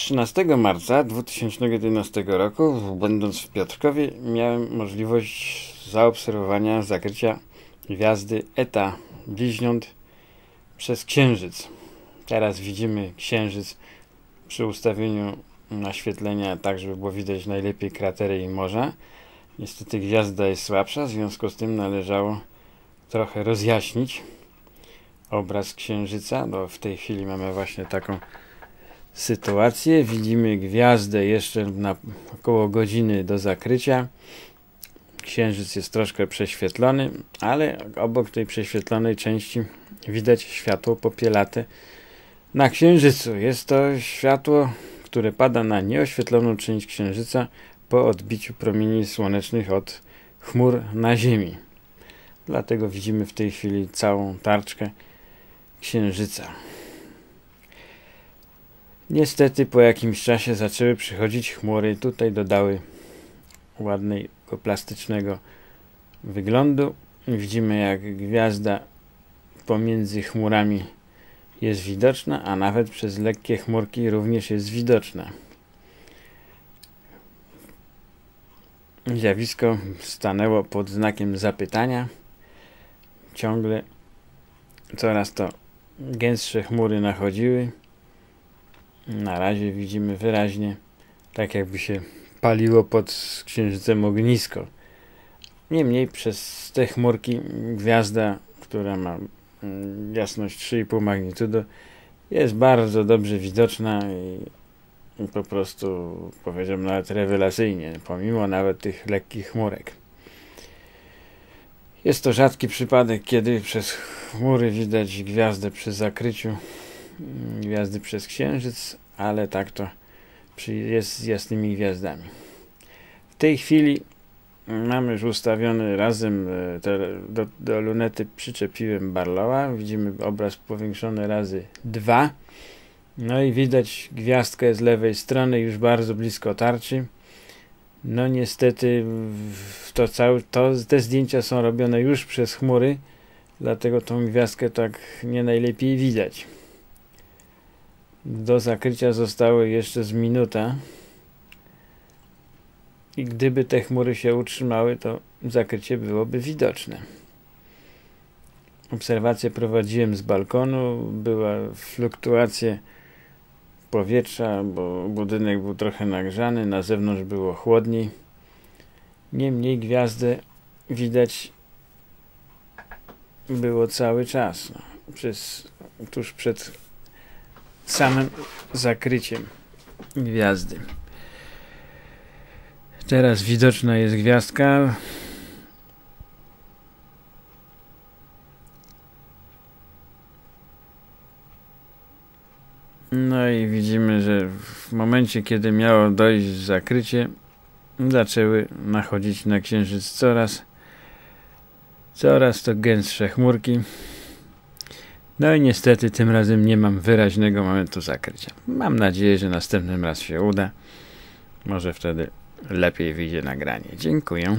13 marca 2011 roku, będąc w Piotrkowie, miałem możliwość zaobserwowania zakrycia gwiazdy Eta bliźniąt przez Księżyc. Teraz widzimy Księżyc przy ustawieniu naświetlenia tak, żeby było widać najlepiej kratery i morza. Niestety gwiazda jest słabsza, w związku z tym należało trochę rozjaśnić obraz Księżyca, bo w tej chwili mamy właśnie taką sytuację. Widzimy gwiazdę jeszcze na około godziny do zakrycia. Księżyc jest troszkę prześwietlony, ale obok tej prześwietlonej części widać światło popielate na Księżycu. Jest to światło, które pada na nieoświetloną część Księżyca po odbiciu promieni słonecznych od chmur na Ziemi. Dlatego widzimy w tej chwili całą tarczkę Księżyca. Niestety po jakimś czasie zaczęły przychodzić chmury. Tutaj dodały ładnego plastycznego wyglądu. Widzimy jak gwiazda pomiędzy chmurami jest widoczna, a nawet przez lekkie chmurki również jest widoczna. Zjawisko stanęło pod znakiem zapytania. Ciągle coraz to gęstsze chmury nachodziły. Na razie widzimy wyraźnie, tak jakby się paliło pod księżycem ognisko. Niemniej przez te chmurki gwiazda, która ma mm, jasność 3,5 magnitudo, jest bardzo dobrze widoczna i, po prostu powiedziałbym nawet rewelacyjnie, pomimo nawet tych lekkich chmurek. Jest to rzadki przypadek, kiedy przez chmury widać gwiazdę przy zakryciu gwiazdy przez księżyc, ale tak to jest z jasnymi gwiazdami. W tej chwili mamy już ustawiony razem e, te, do, do lunety przyczepiłem Barlowa. Widzimy obraz powiększony razy dwa. No i widać gwiazdkę z lewej strony już bardzo blisko tarczy. No niestety to to, te zdjęcia są robione już przez chmury, dlatego tą gwiazdkę tak nie najlepiej widać. Do zakrycia zostały jeszcze z minuta. I gdyby te chmury się utrzymały, to zakrycie byłoby widoczne. Obserwację prowadziłem z balkonu. Była fluktuacja powietrza, bo budynek był trochę nagrzany, na zewnątrz było chłodniej. Niemniej gwiazdę widać było cały czas. No, przez, tuż przed samym zakryciem gwiazdy. Teraz widoczna jest gwiazdka. No i widzimy, że w momencie, kiedy miało dojść zakrycie, zaczęły nachodzić na księżyc coraz coraz to gęstsze chmurki. No i niestety tym razem nie mam wyraźnego momentu zakrycia. Mam nadzieję, że następnym raz się uda. Może wtedy lepiej wyjdzie nagranie. Dziękuję.